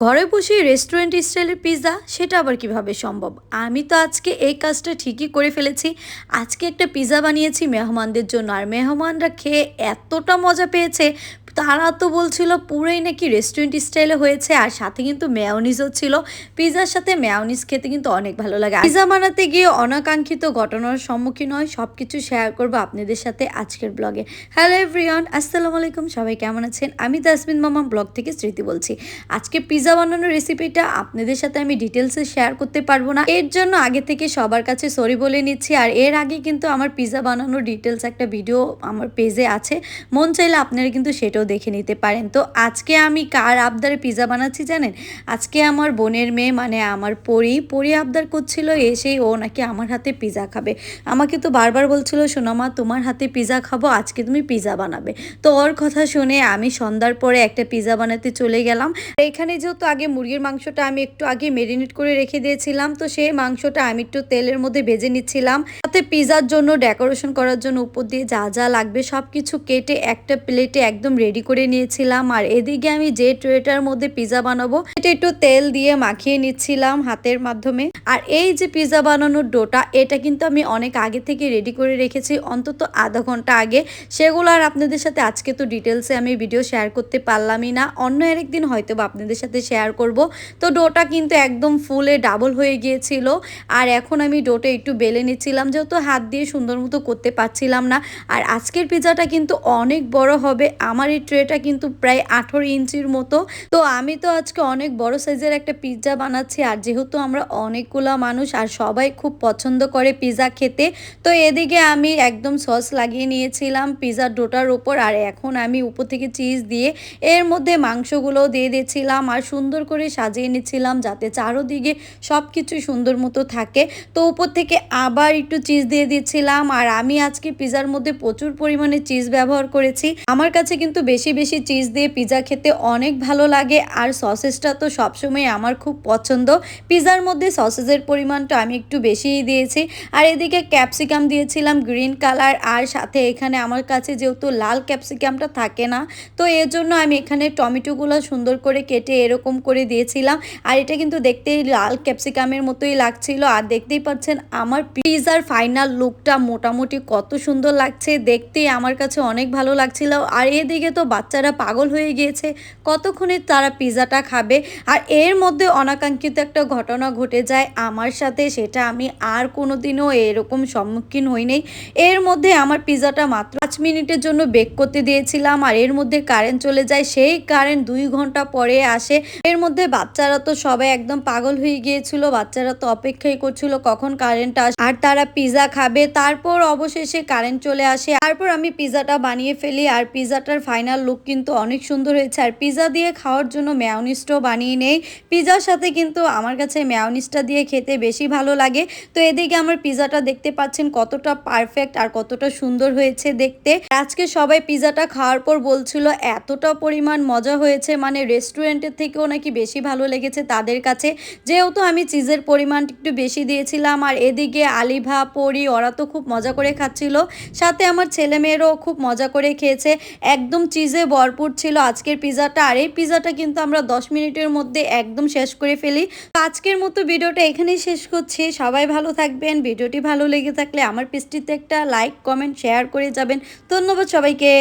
ঘরে বসে রেস্টুরেন্ট স্টাইলের পিৎজা সেটা আবার কীভাবে সম্ভব? আমি তো আজকে এই কাজটা ঠিকই করে ফেলেছি। আজকে একটা পিৎজা বানিয়েছি মেহমানদের জন্য। আর মেহমানরা খেয়ে এতটা মজা পেয়েছে। তারা তো বলছিল পুরোই নাকি রেস্টুরেন্ট স্টাইলে হয়েছে, আর সাথে কিন্তু মেয়নিজও ছিল। পিৎজার সাথে মেয়নিজ খেতে কিন্তু অনেক ভালো লাগে। পিৎজা বানাতে গিয়ে অনাকাঙ্ক্ষিত ঘটনার সম্মুখীন হয় সব কিছু শেয়ার করব আপনাদের সাথে আজকের ব্লগে হ্যালো এভরিওয়ান আসসালামু আলাইকুম, সবাই কেমন আছেন? আমি তাসমিন মামা ব্লগ থেকে স্মৃতি বলছি। আজকে পিৎজা বানানোর রেসিপিটা আপনাদের সাথে আমি ডিটেলসে শেয়ার করতে পারব না। এর জন্য আগে থেকে সবার কাছে সরি বলে নিচ্ছি, আর এর আগে কিন্তু আমার পিৎজা বানানোর ডিটেলস একটা ভিডিও আমার পেজে আছে। মন চাইলে আপনারা কিন্তু সেটাও দেখে নিতে পারেন। তো আজকে আমি কার আবদারে পিৎজা বানাচ্ছি জানেন? আজকে আমার বোনের মেয়ে মানে আমার পরি পরি আবদার করছিল এসেই ও নাকি আমার হাতে পিৎজা খাবে। আমাকে তো বারবার বলছিল সোনামা তোমার হাতে পিৎজা খাব, আজকে তুমি পিৎজা বানাবে। তো ওর কথা শুনে আমি সন্ধ্যার পরে একটা পিৎজা বানাতে চলে গেলাম। এখানে যেহেতু আগে মুরগির মাংসটা আমি একটু আগে মেরিনেট করে রেখে দিয়েছিলাম, তো সেই মাংসটা আমি একটু তেলের মধ্যে ভেজে নিচ্ছিলাম। তাতে পিৎজার জন্য ডেকোরেশন করার জন্য উপর দিয়ে যা যা লাগবে সব কিছু কেটে একটা প্লেটে একদম রেডি করে নিয়েছিলাম। আর এদিকে আমি যে ট্রেটার মধ্যে পিৎজা বানাবো, এটা একটু তেল দিয়ে মাখিয়ে নিচ্ছিলাম হাতের মাধ্যমে। আর এই যে পিৎজা বানানোর ডোটা, এটা কিন্তু আমি অনেক আগে থেকে রেডি করে রেখেছি, অন্তত আধা ঘণ্টা আগে। সেগুলো আর আপনাদের সাথে আজকে তো ডিটেলসে আমি ভিডিও শেয়ার করতে পারলামই না। অন্য আরেকদিন হয়তো বা আপনাদের সাথে শেয়ার করব। তো ডোটা কিন্তু একদম ফুলে ডাবল হয়ে গিয়েছিল। আর এখন আমি ডোটা একটু বেলে নিচ্ছিলাম, যেহেতু হাত দিয়ে সুন্দর মতো করতে পারছিলাম না। আর আজকের পিৎজাটা কিন্তু অনেক বড় হবে, আমার ট্রেটা কিন্তু প্রায় আঠেরো ইঞ্চির মতো। তো আমি তো আজকে অনেক বড় সাইজের একটা পিৎজা বানাচ্ছি, আর যেহেতু আমরা অনেকগুলো মানুষ আর সবাই খুব পছন্দ করে পিৎজা খেতে, তো এদিকে আমি একদম সস লাগিয়ে নিয়েছিলাম পিৎজার ডোটার ওপর আর এখন আমি উপর থেকে চিজ দিয়ে এর মধ্যে মাংসগুলো দিয়ে দিয়েছিলাম আর সুন্দর করে সাজিয়ে নিচ্ছিলাম যাতে চারোদিকে সব কিছু সুন্দর মতো থাকে। তো উপর থেকে আবার একটু চিজ দিয়ে দিচ্ছিলাম, আর আমি আজকে পিৎজার মধ্যে প্রচুর পরিমাণে চিজ ব্যবহার করেছি। আমার কাছে কিন্তু বেশি বেশি চিজ দিয়ে পিৎজা খেতে অনেক ভালো লাগে। আর সসেসটা তো সবসময় আমার খুব পছন্দ। পিৎজার মধ্যে সসেসের পরিমাণটা আমি একটু বেশিই দিয়েছি। আর এদিকে ক্যাপসিকাম দিয়েছিলাম গ্রিন কালার। আর সাথে এখানে আমার কাছে যেহেতু লাল ক্যাপসিকামটা থাকে না, তো এর জন্য আমি এখানে টমেটোগুলো সুন্দর করে কেটে এরকম করে দিয়েছিলাম। আর এটা কিন্তু দেখতেই লাল ক্যাপসিকামের মতোই লাগছিল। আর দেখতেই পাচ্ছেন আমার পিৎজার ফাইনাল লুকটা মোটামুটি কত সুন্দর লাগছে। দেখতেই আমার কাছে অনেক ভালো লাগছিল। আর এদিকে তো বাচ্চারা পাগল হয়ে গিয়েছে, কতক্ষণে তারা পিৎজাটা খাবে? আর এর মধ্যে অনাকাঙ্ক্ষিত একটা ঘটনা ঘটে যায় আমার সাথে, সেটা আমি আর কোনোদিনও এরকম সম্মুখীন হই হইনি এর মধ্যে আমার পিৎজাটা মাত্র পাঁচ মিনিটের জন্য বেক করতে দিয়েছিলাম, আর এর মধ্যে কারেন্ট চলে যায়, সেই কারেন্ট দুই ঘণ্টা পরে আসে। এর মধ্যে বাচ্চারা তো সবাই একদম পাগল হয়ে গিয়েছিল, বাচ্চারা তো অপেক্ষাই করছিল কখন কারেন্ট আস, আর তারা পিৎজা খাবে। তারপর অবশেষে কারেন্ট চলে আসে, তারপর আমি পিৎজাটা বানিয়ে ফেলি, আর পিৎজাটার ফাইনাল লুক কিন্তু অনেক সুন্দর হয়েছে। আর পিৎজা দিয়ে খাওয়ার জন্য ম্যাওনিসটাও বানিয়ে নেই। পিৎজার সাথে কিন্তু আমার কাছে ম্যাওনিসটা দিয়ে খেতে বেশি ভালো লাগে। তো এদিকে আমার পিৎজাটা দেখতে পাচ্ছেন কতটা পারফেক্ট আর কতটা সুন্দর হয়েছে দেখতে। আজকে সবাই পিৎজাটা খাওয়ার পর বলছিল, এতটা পরিমাণ মজা হয়েছে। মানে রেস্টুরেন্টের থেকেও নাকি বেশি ভালো লেগেছে তাদের কাছে। যেহেতু আমি চিজের পরিমাণ একটু বেশি দিয়েছিলাম, আর এদিকে আলিভা, পরি, ওরা তো খুব মজা করে খাচ্ছিল। সাথে আমার ছেলে ছেলেমেয়েরও খুব মজা করে খেয়েছে। একদম চিজে ভরপুর ছিল আজকের পিজাটা আর এই পিজাটা কিন্তু আমরা দশ মিনিটের মধ্যে একদম শেষ করে ফেলি। আজকের মতো ভিডিওটা এখানেই শেষ করছি। সবাই ভালো থাকবেন। ভিডিওটি ভালো লেগে থাকলে আমার পিসটিতে একটা লাইক কমেন্ট শেয়ার করে যাবেন। ধন্যবাদ সবাইকে।